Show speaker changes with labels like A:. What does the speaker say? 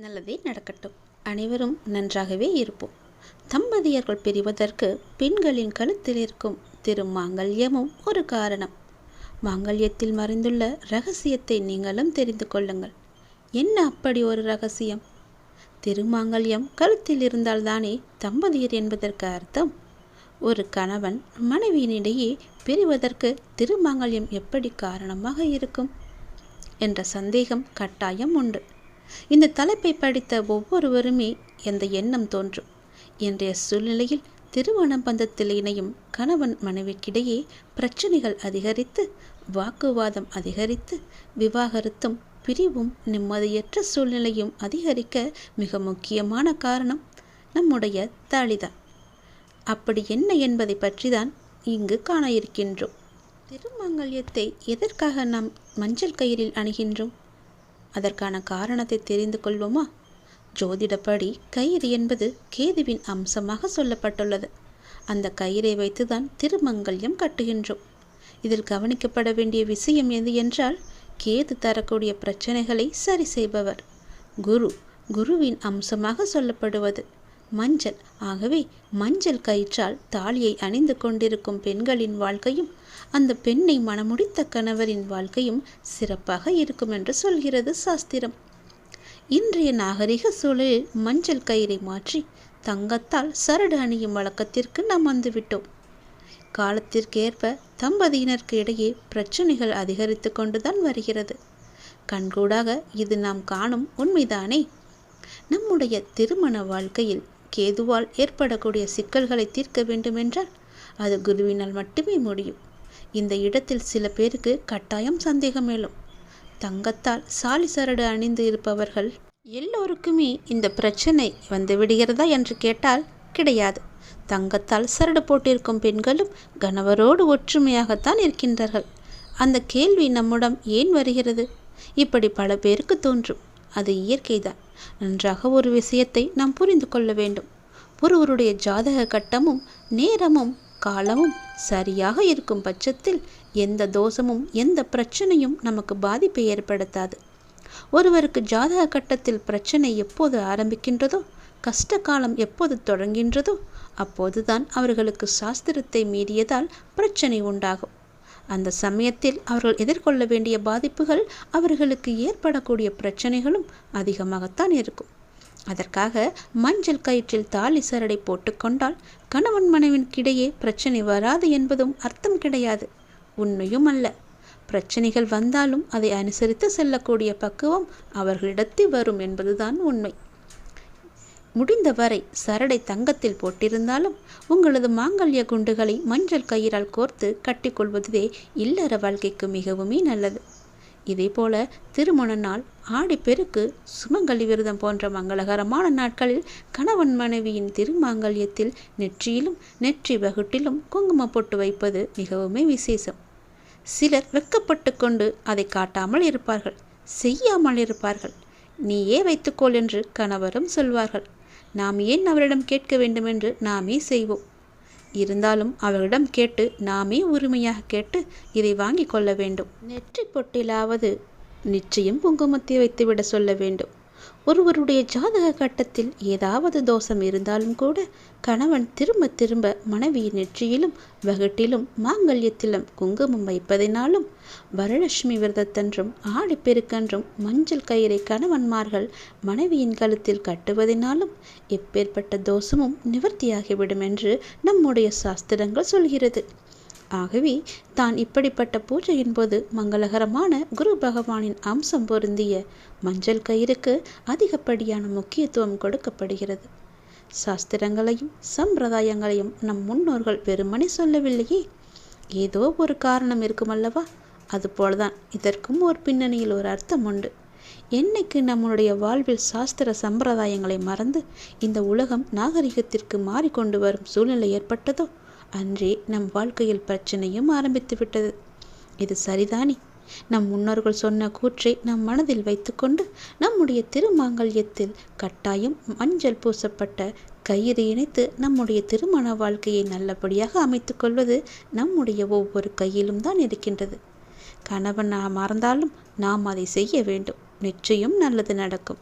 A: நல்லதே நடக்கட்டும். அனைவரும் நன்றாகவே இருப்போம். தம்பதியர்கள் பிரிவதற்கு பெண்களின் கழுத்தில் இருக்கும் திருமாங்கல்யமும் ஒரு காரணம். மாங்கல்யத்தில் மறைந்துள்ள ரகசியத்தை நீங்களும் தெரிந்து கொள்ளுங்கள். என்ன அப்படி ஒரு ரகசியம்? திருமாங்கல்யம் கழுத்தில் இருந்தால்தானே தம்பதியர் என்பதற்கு அர்த்தம்? ஒரு கணவன் மனைவியினிடையே பிரிவதற்கு திருமாங்கல்யம் எப்படி காரணமாக இருக்கும்? என்ற சந்தேகம் கட்டாயம் உண்டு. இந்த தலைப்பை படித்த ஒவ்வொருவருமே எந்த எண்ணம் தோன்றும். இன்றைய சூழ்நிலையில் திருமண பந்தத்தில் இணையும் கணவன் மனைவிக்கிடையே பிரச்சனைகள் அதிகரித்து வாக்குவாதம் அதிகரித்து விவாகரத்தும் பிரிவும் நிம்மதியற்ற சூழ்நிலையும் அதிகரிக்க மிக முக்கியமான காரணம் நம்முடைய தாலிதான். அப்படி என்ன என்பதை பற்றிதான் இங்கு காண இருக்கின்றோம். திருமங்கல்யத்தை எதற்காக நாம் மஞ்சள் கயிறில் அணுகின்றோம்? அதற்கான காரணத்தை தெரிந்து கொள்வோமா? ஜோதிடப்படி கயிறு என்பது கேதுவின் அம்சமாக சொல்லப்பட்டுள்ளது. அந்த கயிறை வைத்துதான் திருமங்கல்யம் கட்டுகின்றோம். இதில் கவனிக்கப்பட வேண்டிய விஷயம் எது என்றால் கேது தரக்கூடிய பிரச்சனைகளை சரி செய்பவர். குரு குருவின் அம்சமாக சொல்லப்படுவது. மஞ்சள். ஆகவே மஞ்சள் கயிற்றால் தாலியை அணிந்து கொண்டிருக்கும் பெண்களின் வாழ்க்கையும் அந்த பெண்ணை மணமுடித்த கணவரின் வாழ்க்கையும் சிறப்பாக இருக்கும் என்று சொல்கிறது சாஸ்திரம். இன்றைய நாகரிக சூழலில் மஞ்சள் கயிறை மாற்றி தங்கத்தால் சரடு அணியும் வழக்கத்திற்கு நாம் வந்துவிட்டோம். காலத்திற்கேற்ப தம்பதியினருக்கு இடையே பிரச்சனைகள் அதிகரித்து கொண்டுதான் வருகிறது. கண்கூடாக இது நாம் காணும் உண்மைதானே? நம்முடைய திருமண வாழ்க்கையில் கேதுவால் ஏற்படக்கூடிய சிக்கல்களை தீர்க்க வேண்டுமென்றால் அது குருவினால் மட்டுமே முடியும். இந்த இடத்தில் சில பேருக்கு கட்டாயம் சந்தேகம் எழும். தங்கத்தால் சாலி சரடு அணிந்து இருப்பவர்கள் எல்லோருக்குமே இந்த பிரச்சனை வந்து விடுகிறதா என்று கேட்டால் கிடையாது. தங்கத்தால் சரடு போட்டிருக்கும் பெண்களும் கணவரோடு ஒற்றுமையாகத்தான் இருக்கின்றார்கள். அந்த கேள்வி நம்முடம் ஏன் வருகிறது? இப்படி பல பேருக்கு தோன்றும். அது இயற்கைதான் நன்றாக ஒரு விஷயத்தை நாம் புரிந்து கொள்ள வேண்டும். ஒருவருடைய ஜாதக கட்டமும் நேரமும் காலமும் சரியாக இருக்கும் பட்சத்தில் எந்த தோஷமும் எந்த பிரச்சனையும் நமக்கு பாதிப்பை ஏற்படுத்தாது. ஒருவருக்கு ஜாதக கட்டத்தில் பிரச்சனை எப்போது ஆரம்பிக்கின்றதோ கஷ்ட காலம் எப்போது தொடங்கின்றதோ அப்போதுதான் அவர்களுக்கு சாஸ்திரத்தை மீறியதால் பிரச்சனை உண்டாகும். அந்த சமயத்தில் அவர்கள் எதிர்கொள்ள வேண்டிய பாதிப்புகள் அவர்களுக்கு ஏற்படக்கூடிய பிரச்சனைகளும் அதிகமாகத்தான் இருக்கும். அதற்காக மஞ்சள் கயிற்றில் தாலி சரடை போட்டுக்கொண்டால் கணவன் மனைவிற்கிடையே பிரச்சனை வராது என்பதும் அர்த்தம் கிடையாது. உண்மையும் அல்ல. பிரச்சனைகள் வந்தாலும் அதை அனுசரித்து செல்லக்கூடிய பக்குவம் அவர்களிடத்தில் வரும் என்பதுதான் உண்மை. முடிந்தவரை சரடை தங்கத்தில் போட்டிருந்தாலும் உங்களது மாங்கல்ய குண்டுகளை மஞ்சள் கயிறால் கோர்த்து கட்டிக்கொள்வதுவே இல்லற வாழ்க்கைக்கு மிகவுமே நல்லது. இதேபோல திருமண நாள் ஆடிப்பெருக்கு சுமங்கலி விரதம் போன்ற மங்களகரமான நாட்களில் கணவன் மனைவியின் திருமாங்கல்யத்தில் நெற்றியிலும் நெற்றி வகுட்டிலும் குங்கும பொட்டு வைப்பது மிகவுமே விசேஷம். சிலர் வெக்கப்பட்டு கொண்டு அதை காட்டாமல் இருப்பார்கள் செய்யாமல் இருப்பார்கள். நீயே வைத்துக்கொள் என்று கணவரும் சொல்வார்கள். நாம் ஏன் அவரிடம் கேட்க வேண்டுமென்று நாமே செய்வோம். இருந்தாலும் அவரிடம் கேட்டு நாமே உரிமையாக கேட்டு இதை வாங்கி கொள்ள வேண்டும். நெற்றி பொட்டிலாவது நிச்சயம் குங்குமத்தை வைத்துவிட சொல்ல வேண்டும். ஒருவருடைய ஜாதக கட்டத்தில் ஏதாவது தோஷம் இருந்தாலும் கூட கணவன் திரும்ப திரும்ப மனைவியின் நெற்றியிலும் வகட்டிலும் மாங்கல்யத்திலும் குங்குமம் வைப்பதினாலும் வரலட்சுமி விரதத்தன்றும் ஆடிப்பெருக்கன்றும் மஞ்சள் கயிறை கணவன்மார்கள் மனைவியின் கழுத்தில் கட்டுவதினாலும் எப்பேற்பட்ட தோஷமும் நிவர்த்தியாகிவிடும் என்று நம்முடைய சாஸ்திரங்கள் சொல்கிறது. ஆகவே தான் இப்படிப்பட்ட பூஜையின் போது மங்களகரமான குரு பகவானின் அம்சம் பொருந்திய மஞ்சள் கயிறுக்கு அதிகப்படியான முக்கியத்துவம் கொடுக்கப்படுகிறது. சாஸ்திரங்களையும் சம்பிரதாயங்களையும் நம் முன்னோர்கள் வெறுமனே சொல்லவில்லையே. ஏதோ ஒரு காரணம் இருக்குமல்லவா? அதுபோலதான் இதற்கும் ஒரு பின்னணியில் ஒரு அர்த்தம் உண்டு. என்னைக்கு நம்முடைய வாழ்வில் சாஸ்திர சம்பிரதாயங்களை மறந்து இந்த உலகம் நாகரிகத்திற்கு மாறிக்கொண்டு வரும் சூழ்நிலை ஏற்பட்டதோ அன்றே நம் வாழ்க்கையில் பிரச்சனையும் ஆரம்பித்து விட்டது. இது சரிதானே? நம் முன்னோர்கள் சொன்ன கூற்றை நம் மனதில் வைத்துக்கொண்டு நம்முடைய திருமாங்கல்யத்தில் கட்டாயம் மஞ்சள் பூசப்பட்ட கயிறு இணைத்து நம்முடைய திருமண வாழ்க்கையை நல்லபடியாக அமைத்துக்கொள்வது நம்முடைய ஒவ்வொரு கையிலும் தான் இருக்கின்றது. கணவன் நாம் மறந்தாலும் நாம் அதை செய்ய வேண்டும். நிச்சயம் நல்லது நடக்கும்.